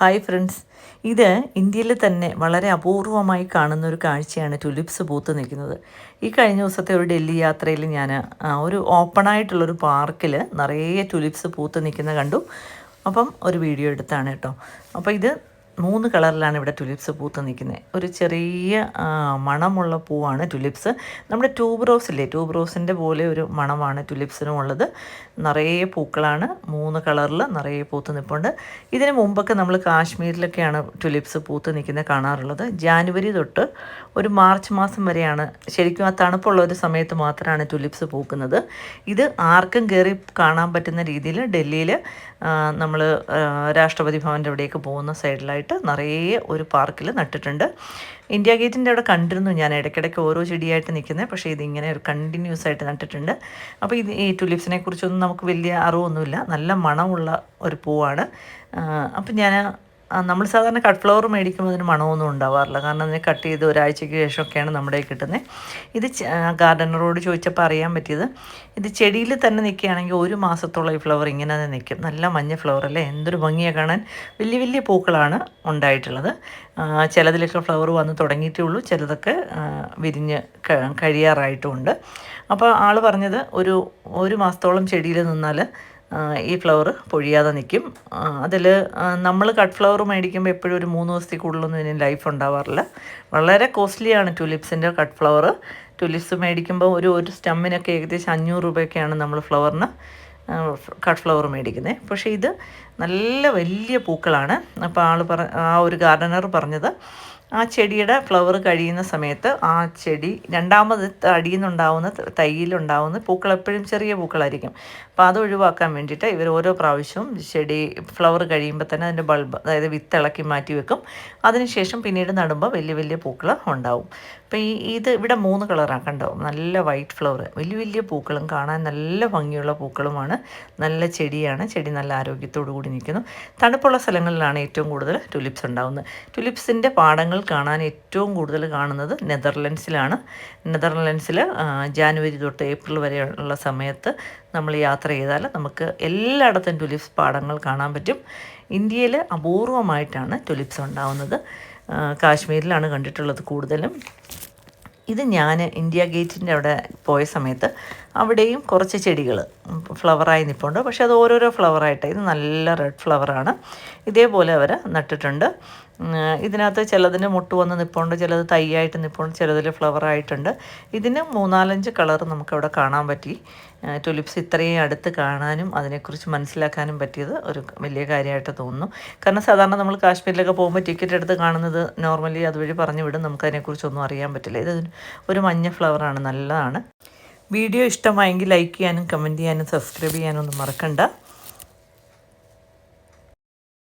Hi friends ഇത് ഇന്ത്യയിൽ തന്നെ വളരെ അപൂർവമായി കാണുന്ന ഒരു കാഴ്ചയാണ് ടുലിപ്സ് പൂത്ത് നിൽക്കുന്നത്. ഈ കഴിഞ്ഞ ദിവസത്തെ ഒരു ഡൽഹി യാത്രയിൽ ഞാൻ ഒരു ഓപ്പണായിട്ടുള്ളൊരു പാർക്കിൽ നിറയെ ടുലിപ്സ് പൂത്ത് നിൽക്കുന്ന കണ്ടു. അപ്പം ഒരു വീഡിയോ എടുത്താണ് കേട്ടോ. അപ്പോൾ ഇത് മൂന്ന് കളറിലാണ് ഇവിടെ ടുലിപ്സ് പൂത്ത് നിൽക്കുന്നത് ഒരു ചെറിയ മണമുള്ള പൂവാണ് ടുലിപ്സ് നമ്മുടെ ട്യൂബ് റോസ് ഇല്ലേ? ട്യൂബ് റോസിന്റെ പോലെ ഒരു മണമാണ് ടുലിപ്സിനും ഉള്ളത്. നിറയെ പൂക്കളാണ്. മൂന്ന് കളറിൽ നിറയെ പൂത്ത് നിൽപ്പുണ്ട്. ഇതിന് മുമ്പൊക്കെ നമ്മൾ കാശ്മീരിലൊക്കെയാണ് ടുലിപ്സ് പൂത്ത് നിൽക്കുന്നത് കാണാറുള്ളത്. ജാനുവരി തൊട്ട് ഒരു മാർച്ച് മാസം വരെയാണ് ശരിക്കും ആ തണുപ്പുള്ള ഒരു സമയത്ത് മാത്രമാണ് ടുലിപ്സ് പൂക്കുന്നത്. ഇത് ആർക്കും കയറി കാണാൻ പറ്റുന്ന രീതിയിൽ ഡൽഹിയിൽ നമ്മൾ രാഷ്ട്രപതി ഭവന്റെ അവിടെയൊക്കെ പോകുന്ന സൈഡിലായിട്ട് നിറയെ ഒരു പാർക്കിൽ നട്ടിട്ടുണ്ട്. ഇന്ത്യ ഗേറ്റിന്റെ അവിടെ കണ്ടിരുന്നു ഞാൻ ഇടയ്ക്കിടയ്ക്ക് ഓരോ ചെടിയായിട്ട് നിൽക്കുന്നത് പക്ഷേ ഇതിങ്ങനെ ഒരു കണ്ടിന്യൂസ് ആയിട്ട് നട്ടിട്ടുണ്ട്. അപ്പോൾ ഇത് ഈ ടുലിപ്സിനെ കുറിച്ചൊന്നും നമുക്ക് വലിയ അറിവൊന്നുമില്ല. നല്ല മണമുള്ള ഒരു പൂവാണ്. അപ്പം ഞാൻ നമ്മൾ സാധാരണ കട്ട് ഫ്ലവർ മേടിക്കുമ്പോൾ അതിന് മണമൊന്നും ഉണ്ടാവാറില്ല. കാരണം അതിനെ കട്ട് ചെയ്ത് ഒരാഴ്ചയ്ക്ക് ശേഷമൊക്കെയാണ് നമ്മുടെ കിട്ടുന്നത് ഇത് ഗാർഡനറോട് ചോദിച്ചപ്പോൾ അറിയാൻ പറ്റിയത് ഇത് ചെടിയിൽ തന്നെ നിൽക്കുകയാണെങ്കിൽ ഒരു മാസത്തോളം ഈ ഫ്ലവർ ഇങ്ങനെ തന്നെ നിൽക്കും. നല്ല മഞ്ഞ ഫ്ലവർ അല്ലേ? എന്തൊരു ഭംഗിയാണ് കാണാൻ. വലിയ വലിയ പൂക്കളാണ് ഉണ്ടായിട്ടുള്ളത്. ചിലതിലൊക്കെ ഫ്ലവർ വന്ന് തുടങ്ങിയിട്ടേ ഉള്ളൂ. ചിലതൊക്കെ വിരിഞ്ഞ് കഴിയാറായിട്ടുമുണ്ട് അപ്പോൾ ആൾ പറഞ്ഞത് ഒരു ഒരു മാസത്തോളം ചെടിയിൽ നിന്നാൽ ഈ ഫ്ലവർ പൊഴിയാതെ നിൽക്കും അതിൽ നമ്മൾ കട്ട് ഫ്ലവർ മേടിക്കുമ്പോൾ എപ്പോഴും ഒരു മൂന്ന് ദിവസത്തിൽ കൂടുതലൊന്നും ഇതിന് ലൈഫ് ഉണ്ടാവാറില്ല. വളരെ കോസ്റ്റ്ലിയാണ് ട്യൂലിപ്സിന്റെ കട്ട് ഫ്ലവർ ട്യൂലിപ്സ് മേടിക്കുമ്പോൾ ഒരു ഒരു സ്റ്റമ്മിനൊക്കെ ഏകദേശം അഞ്ഞൂറ് രൂപയൊക്കെയാണ് നമ്മൾ ഫ്ലവറിന് കട്ട് ഫ്ലവർ മേടിക്കുന്നത് പക്ഷേ ഇത് നല്ല വലിയ പൂക്കളാണ്. അപ്പോൾ ആൾ പറ ആ ഒരു ഗാർഡനർ പറഞ്ഞത് ആ ചെടിയുടെ ഫ്ലവർ കഴിയുന്ന സമയത്ത് ആ ചെടി രണ്ടാമത് അടിയിൽ നിന്നുണ്ടാവുന്ന തൈയിലുണ്ടാവുന്ന പൂക്കൾ എപ്പോഴും ചെറിയ പൂക്കളായിരിക്കും. അപ്പോൾ അത് ഒഴിവാക്കാൻ വേണ്ടിയിട്ട് ഇവർ ഓരോ പ്രാവശ്യവും ചെടി ഫ്ലവർ കഴിയുമ്പോൾ തന്നെ അതിന്റെ ബൾബ് അതായത് വിത്ത് ഇളക്കി മാറ്റി വെക്കും. അതിനുശേഷം പിന്നീട് നടുമ്പോൾ വലിയ വലിയ പൂക്കൾ ഉണ്ടാവും. അപ്പോൾ ഈ ഇത് ഇവിടെ മൂന്ന് കളറാണ് കണ്ടോ? നല്ല വൈറ്റ് ഫ്ലവർ വലിയ വലിയ പൂക്കളും കാണാൻ നല്ല ഭംഗിയുള്ള പൂക്കളുമാണ്. നല്ല ചെടിയാണ്. ചെടി നല്ല ആരോഗ്യത്തോടു കൂടി നിൽക്കുന്നു. തണുപ്പുള്ള സ്ഥലങ്ങളിലാണ് ഏറ്റവും കൂടുതൽ ട്യൂലിപ്സ് ഉണ്ടാവുന്നത്. ടുലിപ്സിന്റെ പാടങ്ങൾ കാണാൻ ഏറ്റവും കൂടുതൽ കാണുന്നത് നെതർലൻഡ്സിലാണ്. നെതർലൻഡ്സിൽ ജാനുവരി തൊട്ട് ഏപ്രിൽ വരെയുള്ള സമയത്ത് നമ്മൾ യാത്ര ചെയ്താൽ നമുക്ക് എല്ലായിടത്തും ടുലിപ്സ് പാടങ്ങൾ കാണാൻ പറ്റും. ഇന്ത്യയിൽ അപൂർവമായിട്ടാണ് ടുലിപ്സ് ഉണ്ടാവുന്നത്. കാശ്മീരിലാണ് കണ്ടിട്ടുള്ളത് കൂടുതലും. ഇത് ഞാൻ ഇന്ത്യ ഗേറ്റിന്റെ അവിടെ പോയ സമയത്ത് അവിടെയും കുറച്ച് ചെടികൾ ഫ്ലവറായി നിൽപ്പുണ്ട് പക്ഷേ അത് ഓരോരോ ഫ്ലവറായിട്ട്. ഇത് നല്ല റെഡ് ഫ്ലവറാണ്. ഇതേപോലെ അവർ നട്ടിട്ടുണ്ട്. ഇതിനകത്ത് ചിലതിന് മുട്ട് വന്ന് നിൽപ്പുണ്ട് ചിലത് തൈയായിട്ട് നിൽപ്പുണ്ട് ചിലതിൽ ഫ്ലവറായിട്ടുണ്ട്. ഇതിന് മൂന്നാലഞ്ച് കളർ നമുക്കവിടെ കാണാൻ പറ്റി. ടുലിപ്സ് ഇത്രയും അടുത്ത് കാണാനും അതിനെക്കുറിച്ച് മനസ്സിലാക്കാനും പറ്റിയത് ഒരു വലിയ കാര്യമായിട്ട് തോന്നുന്നു. കാരണം സാധാരണ നമ്മൾ കാശ്മീരിലൊക്കെ പോകുമ്പോൾ ടിക്കറ്റ് എടുത്ത് കാണുന്നത് നോർമലി അതുവഴി പറഞ്ഞു വിടും. നമുക്കതിനെക്കുറിച്ചൊന്നും അറിയാൻ പറ്റില്ല. ഇത് ഒരു മഞ്ഞ ഫ്ലവറാണ് നല്ലതാണ്. വീഡിയോ ഇഷ്ടമായെങ്കിൽ ലൈക്ക് ചെയ്യാനും കമന്റ് ചെയ്യാനും സബ്സ്ക്രൈബ് ചെയ്യാനും ഒന്നും മറക്കണ്ട.